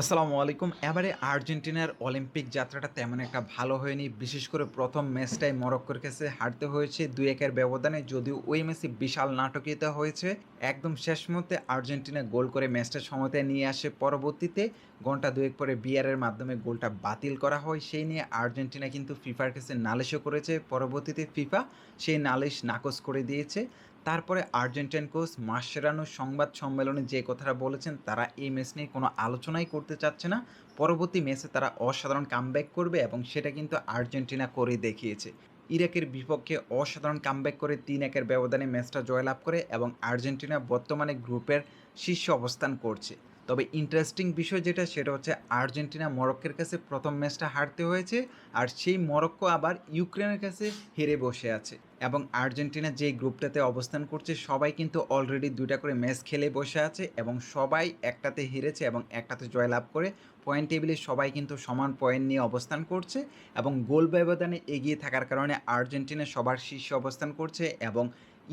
আসসালামু আলাইকুম। এবারে আর্জেন্টিনার অলিম্পিক যাত্রাটা তেমন একটা ভালো হয়নি। বিশেষ করে প্রথম ম্যাচটাই মরক্কোর কাছে হারতে হয়েছে দুই একের ব্যবধানে, যদিও ওই ম্যাচে বিশাল নাটকীয়তা হয়েছে। একদম শেষ মুহূর্তে আর্জেন্টিনা গোল করে ম্যাচটা সময়তে নিয়ে আসে। পরবর্তীতে ঘণ্টা দুয়েক পরে বিয়ারের মাধ্যমে গোলটা বাতিল করা হয়। সেই নিয়ে আর্জেন্টিনা কিন্তু ফিফার কাছে নালিশও করেছে। পরবর্তীতে ফিফা সেই নালিশ নাকচ করে দিয়েছে। তারপরে আর্জেন্টাইন কোচ মাসেরানো সংবাদ সম্মেলনে যে কথাটা বলেছেন, তারা এই ম্যাচ নিয়ে কোনো আলোচনাই করতে চাচ্ছে না। পরবর্তী ম্যাচে তারা অসাধারণ কামব্যাক করবে এবং সেটা কিন্তু আর্জেন্টিনা করে দেখিয়েছে। ইরাকের বিপক্ষে অসাধারণ কামব্যাক করে তিন একের ব্যবধানে ম্যাচটা জয়লাভ করে এবং আর্জেন্টিনা বর্তমানে গ্রুপের শীর্ষ অবস্থান করছে। তবে ইন্টারেস্টিং বিষয় যেটা, সেটা হচ্ছে আর্জেন্টিনা মরক্কের কাছে প্রথম ম্যাচটা হারতে হয়েছে আর সেই মরক্কো আবার ইউক্রেনের কাছে হেরে বসে আছে। এবং আর্জেন্টিনা যে গ্রুপটাতে অবস্থান করছে, সবাই কিন্তু অলরেডি দুইটা করে ম্যাচ খেলে বসে আছে এবং সবাই একটাতে হেরেছে এবং একটাতে জয়লাভ করে পয়েন্ট টেবিলে সবাই কিন্তু সমান পয়েন্ট নিয়ে অবস্থান করছে এবং গোল ব্যবধানে এগিয়ে থাকার কারণে আর্জেন্টিনা সবার শীর্ষে অবস্থান করছে এবং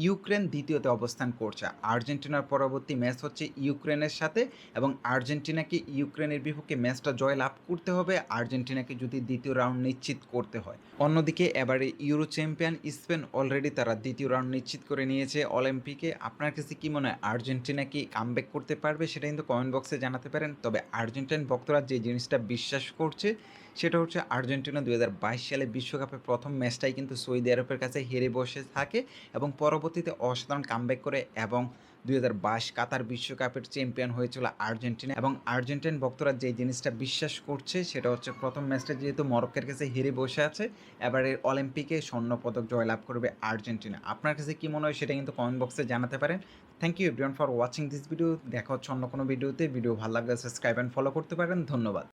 ইউক্রেন দ্বিতীয়তে অবস্থান করছে। আর্জেন্টিনার পরবর্তী ম্যাচ হচ্ছে ইউক্রেনের সাথে এবং আর্জেন্টিনাকে ইউক্রেনের বিপক্ষে ম্যাচটা জয় লাভ করতে হবে। আর্জেন্টিনাকে যদি দ্বিতীয় রাউন্ড নিশ্চিত করতে হয়। অন্যদিকে এবারে ইউরো চ্যাম্পিয়ন স্পেন অলরেডি তারা দ্বিতীয় রাউন্ড নিশ্চিত করে নিয়েছে অলিম্পিকে। আপনার কাছে কি মনে হয়, আর্জেন্টিনা কি কামব্যাক করতে পারবে সেটা কিন্তু কমেন্ট বক্সে জানাতে পারেন। তবে আর্জেন্টাইন ভক্তরা যে জিনিসটা বিশ্বাস করছে সেটা হচ্ছে আর্জেন্টিনা দুই হাজার বাইশ সালে বিশ্বকাপের প্রথম ম্যাচটাই কিন্তু সৌদি আরবের কাছে হেরে বসে থাকে এবং পরবর্তীতে অসাধারণ কামব্যাক করে এবং দুই হাজার বাইশ কাতার বিশ্বকাপের চ্যাম্পিয়ন হয়েছিল আর্জেন্টিনা এবং আর্জেন্টাইন ভক্তরা যে জিনিসটা বিশ্বাস করছে সেটা হচ্ছে প্রথম ম্যাচটা যেহেতু মরক্কের কাছে হেরে বসে আছে, এবারে অলিম্পিকে স্বর্ণ পদক জয়লাভ করবে আর্জেন্টিনা। আপনার কাছে কি মনে হয় সেটা কিন্তু কমেন্ট বক্সে জানাতে পারেন। Thank you everyone for watching this video দেখা হচ্ছে অন্য কোনো ভিডিওতে ভিডিও ভালো লাগলে সাবস্ক্রাইব অ্যান্ড ফলো করতে পারেন। ধন্যবাদ।